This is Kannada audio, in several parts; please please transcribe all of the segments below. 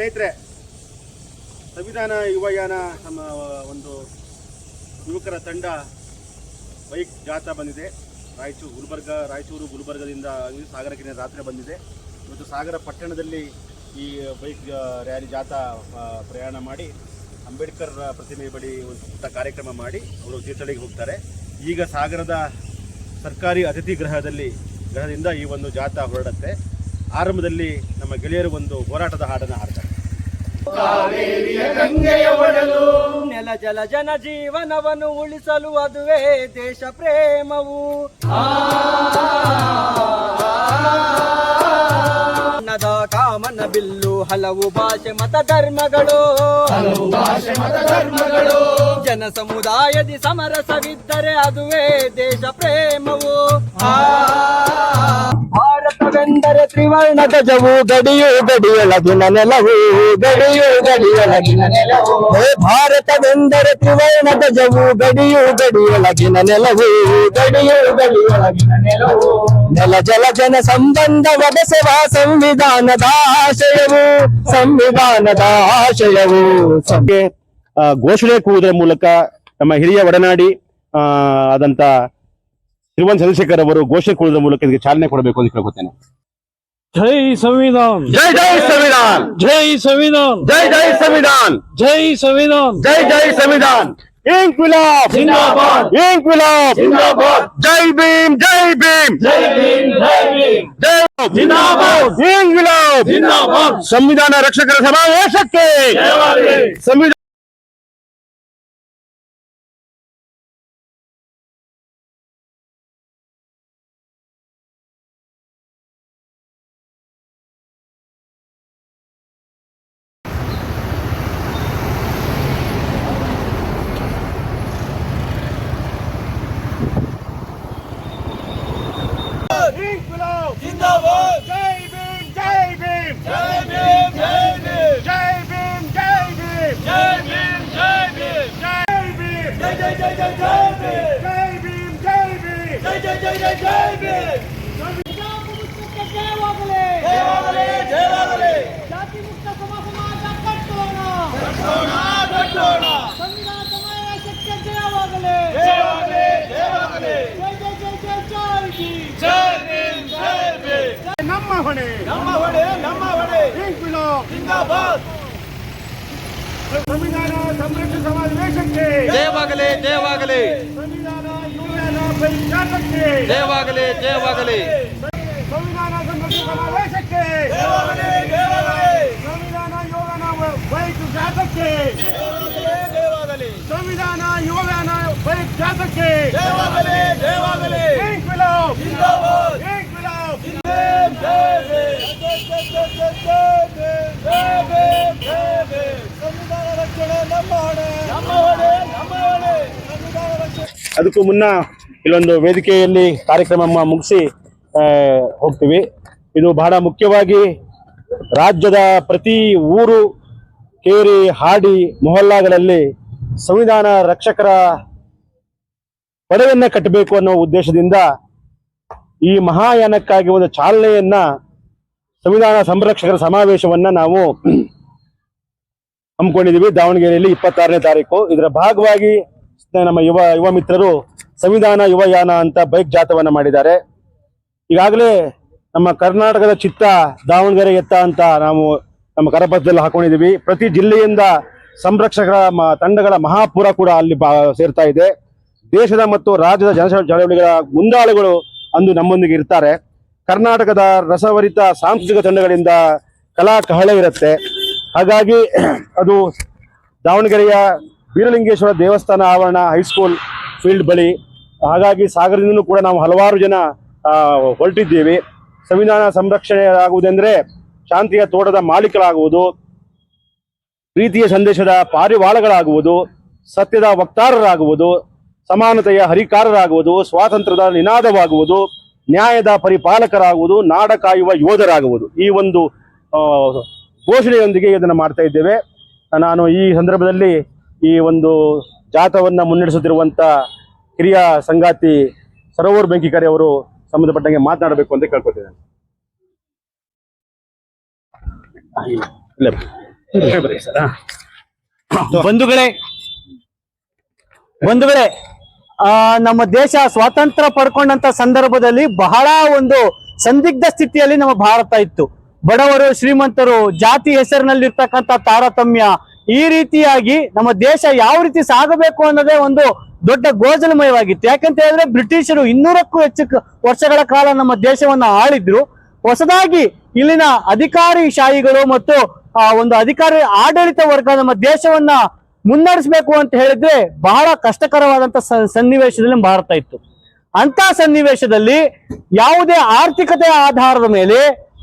ಸ್ನೇಹಿತರೆ, ಸಂವಿಧಾನ ಯುವಯಾನ ನಮ್ಮ ಒಂದು ಯುವಕರ ತಂಡ ಬೈಕ್ ಜಾಥಾ ಬಂದಿದೆ. ರಾಯಚೂರು ಗುಲ್ಬರ್ಗ, ರಾಯಚೂರು ಗುಲ್ಬರ್ಗದಿಂದ ಸಾಗರಕ್ಕೆ ರಾತ್ರಿ ಬಂದಿದೆ. ಇವತ್ತು ಸಾಗರ ಪಟ್ಟಣದಲ್ಲಿ ಈ ಬೈಕ್ ರ್ಯಾಲಿ ಜಾಥಾ ಪ್ರಯಾಣ ಮಾಡಿ, ಅಂಬೇಡ್ಕರ್ ಪ್ರತಿಮೆ ಬಳಿ ಒಂದು ಕಾರ್ಯಕ್ರಮ ಮಾಡಿ ಅವರು ತೀರ್ಥಹಳ್ಳಿಗೆ ಹೋಗ್ತಾರೆ. ಈಗ ಸಾಗರದ ಸರ್ಕಾರಿ ಅತಿಥಿ ಗೃಹದಲ್ಲಿ, ಗೃಹದಿಂದ ಈ ಒಂದು ಜಾಥಾ ಹೊರಡುತ್ತೆ. ಆರಂಭದಲ್ಲಿ ನಮ್ಮ ಗೆಳೆಯರು ಒಂದು ಹೋರಾಟದ ಹಾಡನ್ನು ಹಾಡ್ತಾರೆ. ನೆಲ ಜಲ ಜನ ಜೀವನವನ್ನು ಉಳಿಸಲು ಅದುವೇ ದೇಶ ಪ್ರೇಮವು ಅನ್ನದ ಕಾಮನ ಬಿಲ್ಲು ಹಲವು ಭಾಷೆ ಮತ ಧರ್ಮಗಳು ಜನ ಸಮುದಾಯದಿ ಸಮರಸವಿದ್ದರೆ ಅದುವೇ ದೇಶ ಪ್ರೇಮವು ಭಾರತವೆಂದರೆ ತ್ರಿವರ್ಣ ಧ್ವಜವು ಗಡಿಯು ಗಡಿಯೊಳಗಿನ ನೆಲವು, ಗಡಿಯು ಗಡಿಯೊಳಗಿನ ನೆಲವು. ಹೇ ಭಾರತವೆಂದರೆ ತ್ರಿವರ್ಣ ಧ್ವಜವು ಗಡಿಯು ಗಡಿಯೊಳಗಿನ ನೆಲವು, ಗಡಿಯು ಗಡಿಯೊಳಗಿನ ನೆಲವು. ನೆಲ ಜಲ ಜನ ಸಂಬಂಧ ಬೆಸೆವ ಸಂವಿಧಾನದ ಆಶಯವು ಸಂವಿಧಾನದ ಆಶಯವು. ಘೋಷಣೆ ಕೂಗುವುದರ ಮೂಲಕ ನಮ್ಮ ಹಿರಿಯ ಒಡನಾಡಿ ಆದಂತ श्रीमान चंद्रशेखर घोषणे कूड़क चालने को जय संविधान जय जय संविधान जय संविधान जय जय संविधान जय संविधान जय जय संविधान जय भीम जय भीम जय भीम संविधान रक्षक सभा संविधान ಕಟ್ಟೋಣ ಕಟ್ಟೋಣ ಸಂವಿಧಾನ ಸಮಾವೇಶಕ್ಕೆ ಜಯವಾಗಲಿ ಜಯವಾಗಲಿ ಜಯವಾಗಲಿ ಜೈ ಜೈ ಜೈ ಜೈ ಜೈ ಜಿ ಜೈ ಭೀಮ್ ಜೈ ಭೀಮ್ ನಮ್ಮ ಹೊಣೆ ನಮ್ಮ ಹೊಣೆ ನಮ್ಮ ಹೊಣೆ ಇನ್ಕ್ವಿಲಾಬ್ ಜಿಂದಾಬಾದ್ ಸಂವಿಧಾನ ಸಂರಕ್ಷಣಾ ಸಮಾವೇಶಕ್ಕೆ ಜಯವಾಗಲಿ ಜಯವಾಗಲಿ ಸಂವಿಧಾನ ಯುವನ ಪರಿಚಾರಕ್ಕೆ ಜಯವಾಗಲಿ ಜಯವಾಗಲಿ ಸಂವಿಧಾನ ಸಂರಕ್ಷಣಾ ಸಮಾವೇಶಕ್ಕೆ ಜಯವಾಗಲಿ ಜಯವಾಗಲಿ ಸಂವಿಧಾನ ಯೋಗನ ಬೈಕ್ ಜಾಥಕ್ಕೆ ಜಯವಾಗಲಿ ಸಂವಿಧಾನ ಯುವನ ಜಯವಾಗಲಿ ಜಯವಾಗಲಿ! ಜಯವಾಗಲಿ ಇನ್ಕ್ವಿಲಾಬ್! ಜಿಂದಾಬಾದ್! ಇನ್ಕ್ವಿಲಾಬ್! ಭೀಮ್ ಜೈ ಭೀಮ್ ಜೈ ಭೀಮ್ ಜೈ ಭೀಮ್ ಸಂವಿಧಾನ ರಕ್ಷಣೆ ನಮ್ಮ ಹೊಣೆ ನಮ್ಮ ಹೊಣೆ ನಮ್ಮ ಹೊಣೆ ಸಂವಿಧಾನ ರಕ್ಷಣೆ ಅದಕ್ಕೂ ಮುನ್ನ ಇಲ್ಲೊಂದು ವೇದಿಕೆಯಲ್ಲಿ ಕಾರ್ಯಕ್ರಮ ಮುಗಿಸಿ ಹೋಗ್ತೀವಿ. ಇದು ಬಹಳ ಮುಖ್ಯವಾಗಿ ರಾಜ್ಯದ ಪ್ರತಿ ಊರು ಕೇರಿ ಹಾಡಿ ಮೊಹಲ್ಲಾಗಳಲ್ಲಿ ಸಂವಿಧಾನ ರಕ್ಷಕರ ಪಡೆಯನ್ನ ಕಟ್ಟಬೇಕು ಅನ್ನೋ ಉದ್ದೇಶದಿಂದ ಈ ಮಹಾಯಾನಕ್ಕಾಗಿ ಒಂದು ಚಾಲನೆಯನ್ನ ಸಂವಿಧಾನ ಸಂರಕ್ಷಕರ ಸಮಾವೇಶವನ್ನ ನಾವು ಹಮ್ಮಿಕೊಂಡಿದ್ದೀವಿ. ದಾವಣಗೆರೆಯಲ್ಲಿ ಇಪ್ಪತ್ತಾರನೇ ತಾರೀಕು. ಇದರ ಭಾಗವಾಗಿ ನಮ್ಮ ಯುವ ಯುವ ಮಿತ್ರರು ಸಂವಿಧಾನ ಯುವಯಾನ ಅಂತ ಬೈಕ್ ಜಾಥವನ್ನ ಮಾಡಿದ್ದಾರೆ. ಈಗಾಗಲೇ ನಮ್ಮ ಕರ್ನಾಟಕದ ಚಿತ್ತ ದಾವಣಗೆರೆ ಎತ್ತ ಅಂತ ನಾವು ನಮ್ಮ ಕರಪತ್ರದಲ್ಲಿ ಹಾಕೊಂಡಿದ್ದೀವಿ. ಪ್ರತಿ ಜಿಲ್ಲೆಯಿಂದ ಸಂರಕ್ಷಕರ ತಂಡಗಳ ಮಹಾಪುರ ಕೂಡ ಅಲ್ಲಿ ಸೇರ್ತಾ ಇದೆ. ದೇಶದ ಮತ್ತು ರಾಜ್ಯದ ಜನ ಚಳವಳಿಗಳ ಮುಂದಾಳುಗಳು ಅಂದು ನಮ್ಮೊಂದಿಗೆ ಇರ್ತಾರೆ. ಕರ್ನಾಟಕದ ರಸಭರಿತ ಸಾಂಸ್ಕೃತಿಕ ತಂಡಗಳಿಂದ ಕಲಾ ಕಹಳವಿರುತ್ತೆ ಹಾಗಾಗಿ ಅದು ದಾವಣಗೆರೆಯ ಬೀರಲಿಂಗೇಶ್ವರ ದೇವಸ್ಥಾನ ಆವರಣ ಹೈಸ್ಕೂಲ್ ಫೀಲ್ಡ್ ಬಳಿ. ಹಾಗಾಗಿ ಸಾಗರದಿಂದಲೂ ಕೂಡ ನಾವು ಹಲವಾರು ಜನ ಹೊರಟಿದ್ದೀವಿ. ಸಂವಿಧಾನ ಸಂರಕ್ಷಣೆ ಆಗುವುದೆಂದರೆ ಶಾಂತಿಯ ತೋಟದ ಮಾಲೀಕರಾಗುವುದು, ಪ್ರೀತಿಯ ಸಂದೇಶದ ಪಾರಿವಾಳಗಳಾಗುವುದು, ಸತ್ಯದ ವಕ್ತಾರರಾಗುವುದು ಸಮಾನತೆಯ ಹರಿಕಾರರಾಗುವುದು ಸ್ವಾತಂತ್ರ್ಯದ ನಿನಾದವಾಗುವುದು ನ್ಯಾಯದ ಪರಿಪಾಲಕರಾಗುವುದು ನಾಡ ಕಾಯುವ ಯೋಧರಾಗುವುದು. ಈ ಒಂದು ಘೋಷಣೆಯೊಂದಿಗೆ ಇದನ್ನು ಮಾಡ್ತಾ ಇದ್ದೇವೆ. ನಾನು ಈ ಸಂದರ್ಭದಲ್ಲಿ ಈ ಒಂದು ಜಾಥವನ್ನು ಮುನ್ನಡೆಸುತ್ತಿರುವಂಥ ಹಿರಿಯ ಸಂಗಾತಿ ಸರೋವರ್ ಬೆಂಕಿಕರಿ ಅವರು ಸಂಬಂಧಪಟ್ಟಂಗೆ ಮಾತನಾಡಬೇಕು ಅಂತ ಕೇಳ್ಕೊತಿದ್ದೇನೆ. ಇಲ್ಲ ಬಂಧುಗಳೇ ಬಂಧುಗಳೇ ನಮ್ಮ ದೇಶ ಸ್ವಾತಂತ್ರ್ಯ ಪಡ್ಕೊಂಡಂತ ಸಂದರ್ಭದಲ್ಲಿ ಬಹಳ ಒಂದು ಸಂದಿಗ್ಧ ಸ್ಥಿತಿಯಲ್ಲಿ ನಮ್ಮ ಭಾರತ ಇತ್ತು. ಬಡವರು, ಶ್ರೀಮಂತರು, ಜಾತಿ ಹೆಸರಿನಲ್ಲಿರ್ತಕ್ಕಂಥ ತಾರತಮ್ಯ ಈ ರೀತಿಯಾಗಿ ನಮ್ಮ ದೇಶ ಯಾವ ರೀತಿ ಸಾಗಬೇಕು ಅನ್ನೋದೇ ಒಂದು ದೊಡ್ಡ ಗೋಜಲಮಯವಾಗಿತ್ತು. ಯಾಕಂತ ಹೇಳಿದ್ರೆ ಬ್ರಿಟಿಷರು ಇನ್ನೂರಕ್ಕೂ ಹೆಚ್ಚು ವರ್ಷಗಳ ಕಾಲ ನಮ್ಮ ದೇಶವನ್ನ ಆಳಿದ್ರು. ಹೊಸದಾಗಿ ಇಲ್ಲಿನ ಅಧಿಕಾರಿ ಶಾಹಿಗಳು ಮತ್ತು, ಆ, ಒಂದು ಅಧಿಕಾರಿ ಆಡಳಿತ ವರ್ಗ ನಮ್ಮ ದೇಶವನ್ನ ಮುನ್ನಡೆಸಬೇಕು ಅಂತ ಹೇಳಿದ್ರೆ ಬಹಳ ಕಷ್ಟಕರವಾದಂತ ಸನ್ನಿವೇಶದಲ್ಲಿ ಭಾರತ ಇತ್ತು. ಅಂತ ಸನ್ನಿವೇಶದಲ್ಲಿ ಯಾವುದೇ ಆರ್ಥಿಕತೆಯ ಆಧಾರದ ಮೇಲೆ,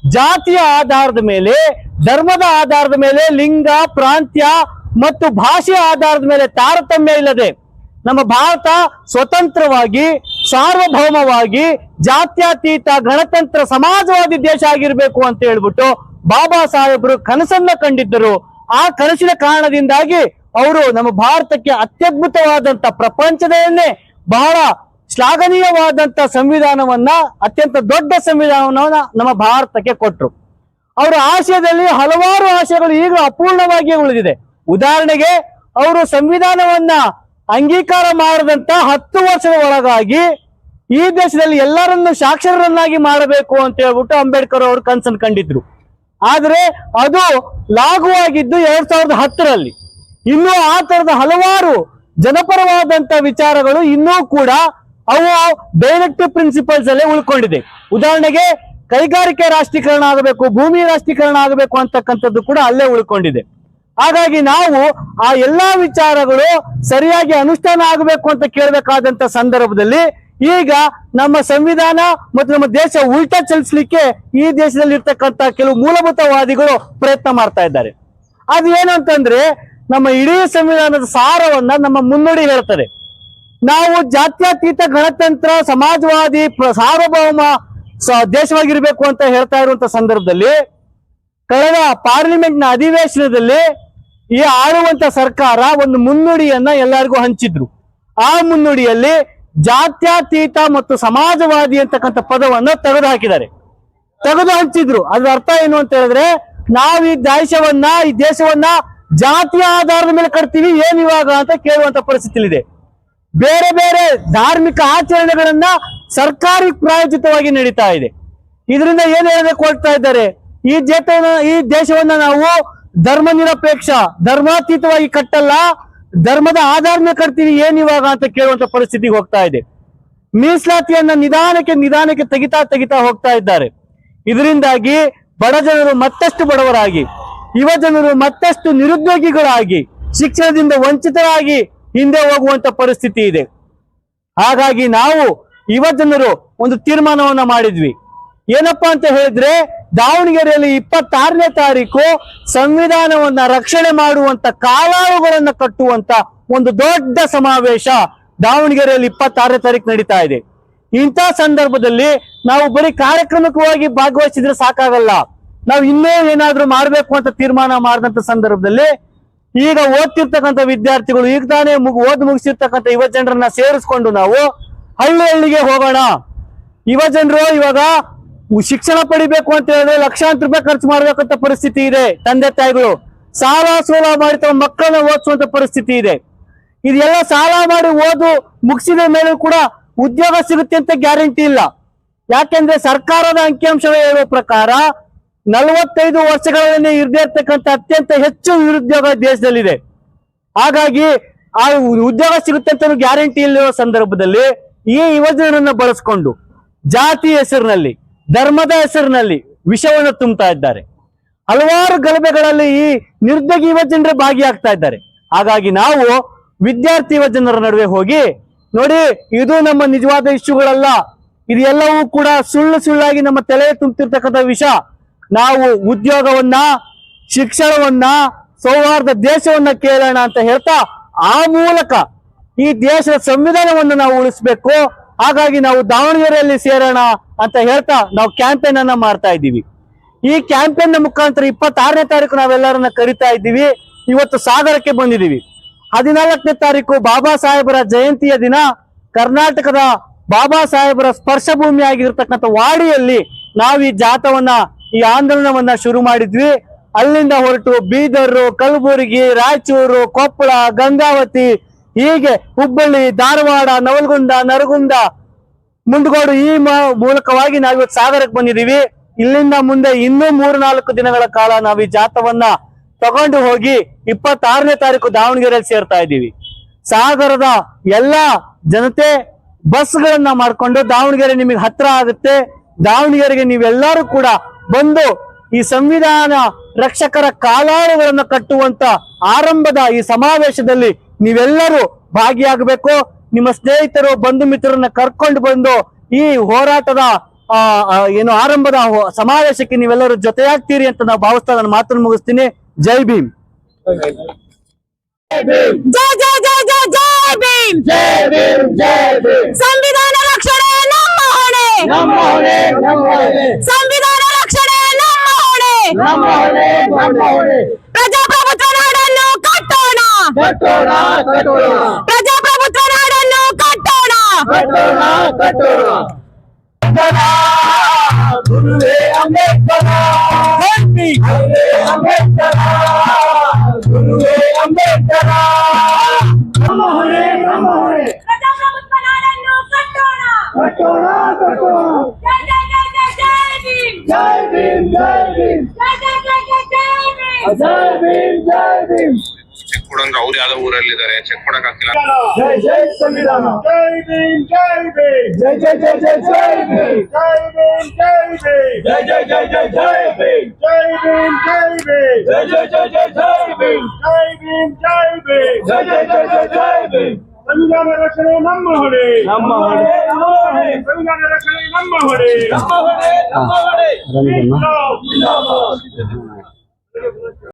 ಜಾತಿಯ ಆಧಾರದ ಮೇಲೆ, ಧರ್ಮದ ಆಧಾರದ ಮೇಲೆ, ಲಿಂಗ, ಪ್ರಾಂತ್ಯ ಮತ್ತು ಭಾಷೆಯ ಆಧಾರದ ಮೇಲೆ ತಾರತಮ್ಯ ಇಲ್ಲದೆ ನಮ್ಮ ಭಾರತ ಸ್ವತಂತ್ರವಾಗಿ, ಸಾರ್ವಭೌಮವಾಗಿ, ಜಾತ್ಯತೀತ ಗಣತಂತ್ರ ಸಮಾಜವಾದಿ ದೇಶ ಆಗಿರ್ಬೇಕು ಅಂತ ಹೇಳ್ಬಿಟ್ಟು ಬಾಬಾ ಸಾಹೇಬರು ಕನಸನ್ನ ಕಂಡಿದ್ದರು. ಆ ಕನಸಿನ ಕಾರಣದಿಂದಾಗಿ ಅವರು ನಮ್ಮ ಭಾರತಕ್ಕೆ ಅತ್ಯದ್ಭುತವಾದಂತ ಪ್ರಪಂಚದಲ್ಲೇ ಬಹಳ ಶ್ಲಾಘನೀಯವಾದಂತ ಸಂವಿಧಾನವನ್ನ, ಅತ್ಯಂತ ದೊಡ್ಡ ಸಂವಿಧಾನವನ್ನ ನಮ್ಮ ಭಾರತಕ್ಕೆ ಕೊಟ್ಟರು ಅವರ ಆಶಯದಲ್ಲಿ ಹಲವಾರು ಆಶಯಗಳು ಈಗ ಅಪೂರ್ಣವಾಗಿ ಉಳಿದಿದೆ. ಉದಾಹರಣೆಗೆ, ಅವರು ಸಂವಿಧಾನವನ್ನ ಅಂಗೀಕಾರ ಮಾಡದಂತ ಹತ್ತು ವರ್ಷದ ಒಳಗಾಗಿ ಈ ದೇಶದಲ್ಲಿ ಎಲ್ಲರನ್ನು ಸಾಕ್ಷರರನ್ನಾಗಿ ಮಾಡಬೇಕು ಅಂತ ಹೇಳ್ಬಿಟ್ಟು ಅಂಬೇಡ್ಕರ್ ಅವರು ಕನ್ಸನ್ ಕಂಡಿದ್ರು. ಆದ್ರೆ ಅದು ಲಾಗುವಾಗಿದ್ದು ಎರಡ್ ಸಾವಿರದ ಹತ್ತರಲ್ಲಿ. ಇನ್ನು ಆ ತರದ ಹಲವಾರು ಜನಪರವಾದಂತ ವಿಚಾರಗಳು ಇನ್ನೂ ಕೂಡ ಅವು ಡೈರೆಕ್ಟಿವ್ ಪ್ರಿನ್ಸಿಪಲ್ಸ್ ಅಲ್ಲೇ ಉಳ್ಕೊಂಡಿದೆ. ಉದಾಹರಣೆಗೆ ಕೈಗಾರಿಕೆ ರಾಷ್ಟ್ರೀಕರಣ ಆಗಬೇಕು, ಭೂಮಿ ರಾಷ್ಟ್ರೀಕರಣ ಆಗಬೇಕು ಅಂತಕ್ಕಂಥದ್ದು ಕೂಡ ಅಲ್ಲೇ ಉಳ್ಕೊಂಡಿದೆ. ಹಾಗಾಗಿ ನಾವು ಆ ಎಲ್ಲಾ ವಿಚಾರಗಳು ಸರಿಯಾಗಿ ಅನುಷ್ಠಾನ ಆಗಬೇಕು ಅಂತ ಕೇಳಬೇಕಾದಂತ ಸಂದರ್ಭದಲ್ಲಿ ಈಗ ನಮ್ಮ ಸಂವಿಧಾನ ಮತ್ತು ನಮ್ಮ ದೇಶ ಉಲ್ಟಾ ಚಲಿಸಲಿಕ್ಕೆ ಈ ದೇಶದಲ್ಲಿ ಇರ್ತಕ್ಕಂತ ಕೆಲವು ಮೂಲಭೂತವಾದಿಗಳು ಪ್ರಯತ್ನ ಮಾಡ್ತಾ ಇದ್ದಾರೆ. ಅದು ಏನಂತಂದ್ರೆ ನಮ್ಮ ಇಡೀ ಸಂವಿಧಾನದ ಸಾರವನ್ನ ನಮ್ಮ ಮುನ್ನುಡಿ ಹೇಳ್ತದೆ ನಾವು ಜಾತ್ಯತೀತ ಗಣತಂತ್ರ, ಸಮಾಜವಾದಿ ಸಾರ್ವಭೌಮ ದೇಶವಾಗಿರ್ಬೇಕು ಅಂತ ಹೇಳ್ತಾ ಇರುವಂತ ಸಂದರ್ಭದಲ್ಲಿ, ಕಳೆದ ಪಾರ್ಲಿಮೆಂಟ್ನ ಅಧಿವೇಶನದಲ್ಲಿ ಈ ಆಳುವಂತ ಸರ್ಕಾರ ಒಂದು ಮುನ್ನುಡಿಯನ್ನ ಎಲ್ಲರಿಗೂ ಹಂಚಿದ್ರು. ಆ ಮುನ್ನುಡಿಯಲ್ಲಿ ಜಾತ್ಯತೀತ ಮತ್ತು ಸಮಾಜವಾದಿ ಅಂತಕ್ಕಂಥ ಪದವನ್ನ ತೆಗೆದು ಹಾಕಿದ್ದಾರೆ ತೆಗೆದು ಹಂಚಿದ್ರು ಅದ್ರ ಅರ್ಥ ಏನು ಅಂತ ಹೇಳಿದ್ರೆ, ನಾವು ಈ ದೇಶವನ್ನ ಈ ದೇಶವನ್ನ ಜಾತಿಯ ಆಧಾರದ ಮೇಲೆ ಕಟ್ತೀವಿ, ಏನ್ ಇವಾಗ ಅಂತ ಕೇಳುವಂತ ಪರಿಸ್ಥಿತಿ ಬೇರೆ ಬೇರೆ ಧಾರ್ಮಿಕ ಆಚರಣೆಗಳನ್ನ ಸರ್ಕಾರಿ ಪ್ರಾಯೋಜಿತವಾಗಿ ನಡೀತಾ ಇದೆ. ಇದರಿಂದ ಏನ್ ಹೇಳಬೇಕು ಹೋಗ್ತಾ ಇದ್ದಾರೆ? ಈ ಜೊತೆ ಈ ದೇಶವನ್ನ ನಾವು ಧರ್ಮ ನಿರಪೇಕ್ಷ, ಧರ್ಮಾತೀತವಾಗಿ ಕಟ್ಟಲ್ಲ, ಧರ್ಮದ ಆಧಾರ ಮೇಲೆ ಕಟ್ತೀವಿ, ಏನ್ ಇವಾಗ ಅಂತ ಕೇಳುವಂತ ಪರಿಸ್ಥಿತಿಗೆ ಹೋಗ್ತಾ ಇದೆ. ಮೀಸಲಾತಿಯನ್ನ ನಿಧಾನಕ್ಕೆ ನಿಧಾನಕ್ಕೆ ತೆಗಿತಾ ತೆಗಿತಾ ಹೋಗ್ತಾ ಇದ್ದಾರೆ. ಇದರಿಂದಾಗಿ ಬಡ ಜನರು ಮತ್ತಷ್ಟು ಬಡವರಾಗಿ ಯುವ ಜನರು ಮತ್ತಷ್ಟು ನಿರುದ್ಯೋಗಿಗಳಾಗಿ, ಶಿಕ್ಷಣದಿಂದ ವಂಚಿತರಾಗಿ ಹಿಂದೆ ಹೋಗುವಂತ ಪರಿಸ್ಥಿತಿ ಇದೆ. ಹಾಗಾಗಿ ನಾವು ಯುವ ಜನರು ಒಂದು ತೀರ್ಮಾನವನ್ನ ಮಾಡಿದ್ವಿ. ಏನಪ್ಪಾ ಅಂತ ಹೇಳಿದ್ರೆ, ದಾವಣಗೆರೆಯಲ್ಲಿ ಇಪ್ಪತ್ತಾರನೇ ತಾರೀಕು ಸಂವಿಧಾನವನ್ನ ರಕ್ಷಣೆ ಮಾಡುವಂತ ಕಾಲಾಳುಗಳನ್ನ ಕಟ್ಟುವಂತ ಒಂದು ದೊಡ್ಡ ಸಮಾವೇಶ ದಾವಣಗೆರೆಯಲ್ಲಿ ಇಪ್ಪತ್ತಾರನೇ ತಾರೀಕು ನಡೀತಾ ಇದೆ. ಇಂಥ ಸಂದರ್ಭದಲ್ಲಿ ನಾವು ಬರೀ ಕಾರ್ಯಕ್ರಮಕವಾಗಿ ಭಾಗವಹಿಸಿದ್ರೆ ಸಾಕಾಗಲ್ಲ. ನಾವು ಇನ್ನೇ ಏನಾದ್ರೂ ಮಾಡ್ಬೇಕು ಅಂತ ತೀರ್ಮಾನ ಮಾಡಿದಂತ ಸಂದರ್ಭದಲ್ಲಿ ಈಗ ಓದ್ತಿರ್ತಕ್ಕಂಥ ವಿದ್ಯಾರ್ಥಿಗಳು ಈಗ ತಾನೇ ಮುಗ್ ಓದ್ ಮುಗಿಸಿರ್ತಕ್ಕಂಥ ಯುವ ಜನರನ್ನ ಸೇರಿಸ್ಕೊಂಡು ನಾವು ಹಳ್ಳಿ ಹಳ್ಳಿಗೆ ಹೋಗೋಣ. ಯುವ ಜನರು ಇವಾಗ ಶಿಕ್ಷಣ ಪಡಿಬೇಕು ಅಂತ ಹೇಳಿದ್ರೆ ಲಕ್ಷಾಂತರ ರೂಪಾಯಿ ಖರ್ಚು ಮಾಡ್ಬೇಕಂತ ಪರಿಸ್ಥಿತಿ ಇದೆ ತಂದೆ ತಾಯಿಗಳು. ಸಾಲ ಸೋಲ ಮಾಡಿ ತಮ್ಮ ಮಕ್ಕಳನ್ನ ಓದಿಸುವಂತ ಪರಿಸ್ಥಿತಿ ಇದೆ. ಇದೆಲ್ಲ ಸಾಲ ಮಾಡಿ ಓದು ಮುಗಿಸಿದ ಮೇಲೂ ಕೂಡ ಉದ್ಯೋಗ ಸಿಗುತ್ತೆ ಅಂತ ಗ್ಯಾರಂಟಿ ಇಲ್ಲ. ಯಾಕೆಂದ್ರೆ ಸರ್ಕಾರದ ಅಂಕಿಅಂಶವೇ ಹೇಳುವ ಪ್ರಕಾರ ನಲವತ್ತೈದು ವರ್ಷಗಳಲ್ಲಿ ಇರದೇ ಇರ್ತಕ್ಕಂಥ ಅತ್ಯಂತ ಹೆಚ್ಚು ನಿರುದ್ಯೋಗ ದೇಶದಲ್ಲಿದೆ. ಹಾಗಾಗಿ ಆ ಉದ್ಯೋಗ ಸಿಗುತ್ತೆ ಅಂತ ಗ್ಯಾರಂಟಿ ಇಲ್ಲಿರೋ ಸಂದರ್ಭದಲ್ಲಿ ಈ ಯುವಜನರನ್ನ ಬಳಸ್ಕೊಂಡು ಜಾತಿ ಹೆಸರಿನಲ್ಲಿ, ಧರ್ಮದ ಹೆಸರಿನಲ್ಲಿ ವಿಷವನ್ನು ತುಂಬುತ್ತಾ ಇದ್ದಾರೆ. ಹಲವಾರು ಗಲಭೆಗಳಲ್ಲಿ ಈ ನಿರುದ್ಯೋಗ ಯುವ ಜನರೇ ಭಾಗಿಯಾಗ್ತಾ ಇದ್ದಾರೆ. ಹಾಗಾಗಿ ನಾವು ವಿದ್ಯಾರ್ಥಿ ಯುವಜನರ ನಡುವೆ ಹೋಗಿ ನೋಡಿ, ಇದು ನಮ್ಮ ನಿಜವಾದ ಇಶ್ಯೂಗಳಲ್ಲ. ಇದೆಲ್ಲವೂ ಕೂಡ ಸುಳ್ಳು ಸುಳ್ಳಾಗಿ ನಮ್ಮ ತಲೆ ತುಂಬುತ್ತಿರ್ತಕ್ಕಂಥ ವಿಷ. ನಾವು ಉದ್ಯೋಗವನ್ನ, ಶಿಕ್ಷಣವನ್ನ, ಸೌಹಾರ್ದ ದೇಶವನ್ನ ಕೇಳೋಣ ಅಂತ ಹೇಳ್ತಾ ಆ ಮೂಲಕ ಈ ದೇಶದ ಸಂವಿಧಾನವನ್ನು ನಾವು ಉಳಿಸ್ಬೇಕು. ಹಾಗಾಗಿ ನಾವು ದಾವಣಗೆರೆಯಲ್ಲಿ ಸೇರೋಣ ಅಂತ ಹೇಳ್ತಾ ನಾವು ಕ್ಯಾಂಪೇನ್ ಅನ್ನ ಮಾಡ್ತಾ ಇದ್ದೀವಿ. ಈ ಕ್ಯಾಂಪೇನ್ನ ಮುಖಾಂತರ ಇಪ್ಪತ್ತಾರನೇ ತಾರೀಕು ನಾವೆಲ್ಲರನ್ನ ಕರಿತಾ ಇದ್ದೀವಿ. ಇವತ್ತು ಸಾಗರಕ್ಕೆ ಬಂದಿದ್ದೀವಿ. ಹದಿನಾಲ್ಕನೇ ತಾರೀಕು ಬಾಬಾ ಸಾಹೇಬರ ಜಯಂತಿಯ ದಿನ. ಕರ್ನಾಟಕದ ಬಾಬಾ ಸಾಹೇಬರ ಸ್ಪರ್ಶ ಭೂಮಿ ಆಗಿರ್ತಕ್ಕಂಥ ವಾಡಿಯಲ್ಲಿ ನಾವು ಈ ಜಾಥವನ್ನ ಈ ಆಂದೋಲನವನ್ನ ಶುರು ಮಾಡಿದ್ವಿ. ಅಲ್ಲಿಂದ ಹೊರಟು ಬೀದರ್, ಕಲಬುರಗಿ, ರಾಯಚೂರು, ಕೊಪ್ಪಳ, ಗಂಗಾವತಿ, ಹೀಗೆ ಹುಬ್ಬಳ್ಳಿ, ಧಾರವಾಡ, ನವಲಗುಂದ, ನರಗುಂದ, ಮುಂಡಗೋಡು ಈ ಮೂಲಕವಾಗಿ ನಾವಿವತ್ತು ಸಾಗರಕ್ಕೆ ಬಂದಿದ್ದೀವಿ. ಇಲ್ಲಿಂದ ಮುಂದೆ ಇನ್ನೂ ಮೂರು ನಾಲ್ಕು ದಿನಗಳ ಕಾಲ ನಾವು ಈ ಜಾಥವನ್ನ ತಗೊಂಡು ಹೋಗಿ ಇಪ್ಪತ್ತಾರನೇ ತಾರೀಕು ದಾವಣಗೆರೆಯಲ್ಲಿ ಸೇರ್ತಾ ಇದ್ದೀವಿ. ಸಾಗರದ ಎಲ್ಲಾ ಜನತೆ ಬಸ್ಗಳನ್ನ ಮಾಡಿಕೊಂಡು ದಾವಣಗೆರೆ ನಿಮಗೆ ಹತ್ರ ಆಗುತ್ತೆ. ದಾವಣಗೆರೆಗೆ ನೀವೆಲ್ಲರೂ ಕೂಡ ಬಂದು ಈ ಸಂವಿಧಾನ ರಕ್ಷಕರ ಕಾಲಾಳುಗಳನ್ನು ಕಟ್ಟುವಂತ ಆರಂಭದ ಈ ಸಮಾವೇಶದಲ್ಲಿ ನೀವೆಲ್ಲರೂ ಭಾಗಿಯಾಗಬೇಕು. ನಿಮ್ಮ ಸ್ನೇಹಿತರು ಬಂಧು ಮಿತ್ರರನ್ನ ಕರ್ಕೊಂಡು ಬಂದು ಈ ಹೋರಾಟದ ಆ, ಏನು ಆರಂಭದ ಸಮಾವೇಶಕ್ಕೆ ನೀವೆಲ್ಲರೂ ಜೊತೆಯಾಗ್ತೀರಿ ಅಂತ ನಾವು ಭಾವಿಸ್ತಾ ನನ್ನ ಮಾತನ್ನು ಮುಗಿಸ್ತೀನಿ. ಜೈ ಭೀಮ್. ಜೈ ಜೈ ಜೈ ಜೈ ಜೈ ಭೀಮ್. ಜೈ ಭೀಮ್ ಜೈ ಭೀಮ್. ಸಂವಿಧಾನ ರಕ್ಷಣೆ ನಮ್ಮ ಹೊಣೆ. ಪ್ರಜಾಪ್ರಭುತ್ವ ನಾಡನ್ನು ಕಟ್ಟೋಣ ಕಟ್ಟೋಣ ಕಟ್ಟೋಣ ಪ್ರಜಾಪ್ರಭುತ್ವ ನಾಡನ್ನು ಕಟ್ಟೋಣ ಕಟ್ಟೋಣ ಕಟ್ಟೋಣ ಗುರುವೇ ಅಂಬೇಡ್ಕರ ಅಂಬೇಡ್ಕರ ಗುರುವೇ ಅಂಬೇಡ್ಕರ ನಮ್ಮ ಹೊಣೆ ನಮ್ಮ ಹೊಣೆ ಪ್ರಜಾಪ್ರಭುತ್ವ ನಾಡನ್ನು ಕಟ್ಟೋಣ ಕಟ್ಟೋಣ ಜೈ ಭೀಮ್ ಜೈ ಭೀಮ್ ಜೈ ಜೈ ಜೈ ಜೈ ಜೈ ಭೀಮ್ ಜೈ ಭೀಮ್ ಜೈ ಭೀಮ್ ಚೆಕ್ ಕೊಡಂದ್ರೆ ಅವ್ರು ಯಾವ್ದೋ ಊರಲ್ಲಿದ್ದಾರೆ ಚೆಕ್ ಕೊಡಕ್ ಆಗ್ತಿಲ್ಲ ಜೈ ಜೈ ಸಂವಿಧಾನ ಜೈ ಭೀಮ್ ಜೈ ಭೀಮ್ ಜೈ ಜೈ ಜೈ ಜೈ ಜೈ ಭೀಮ್ ಜೈ ಭೀಮ್ ಜೈ ಭೀಮ್ ಜೈ ಜೈ ಜೈ ಜೈ ಜೈ ಭೀಮ್ ಜೈ ಭೀಮ್ ಜೈ ಭೀಮ್ ಜೈ ಜೈ ಜೈ ಜೈ ಜೈ ಭೀಮ್ ಜೈ ಭೀಮ್ ಜೈ ಭೀಮ್ ಜೈ ಜೈ ಜೈ ಜೈ ಜೈ ಭೀಮ್ ಸಂವಿಧಾನ ರಕ್ಷಣೆ ನಮ್ಮ ಹೊಣೆ ನಮ್ಮ ಹೊಣೆ ನಮ್ಮ ಹೊಣೆ ಸಂವಿಧಾನ ರಕ್ಷಣೆ ನಮ್ಮ ಹೊಣೆ ನಮ್ಮ ಹೊಣೆ ನಮ್ಮ ಹೊಣೆ ಜಿಂದಾಬಾದ್.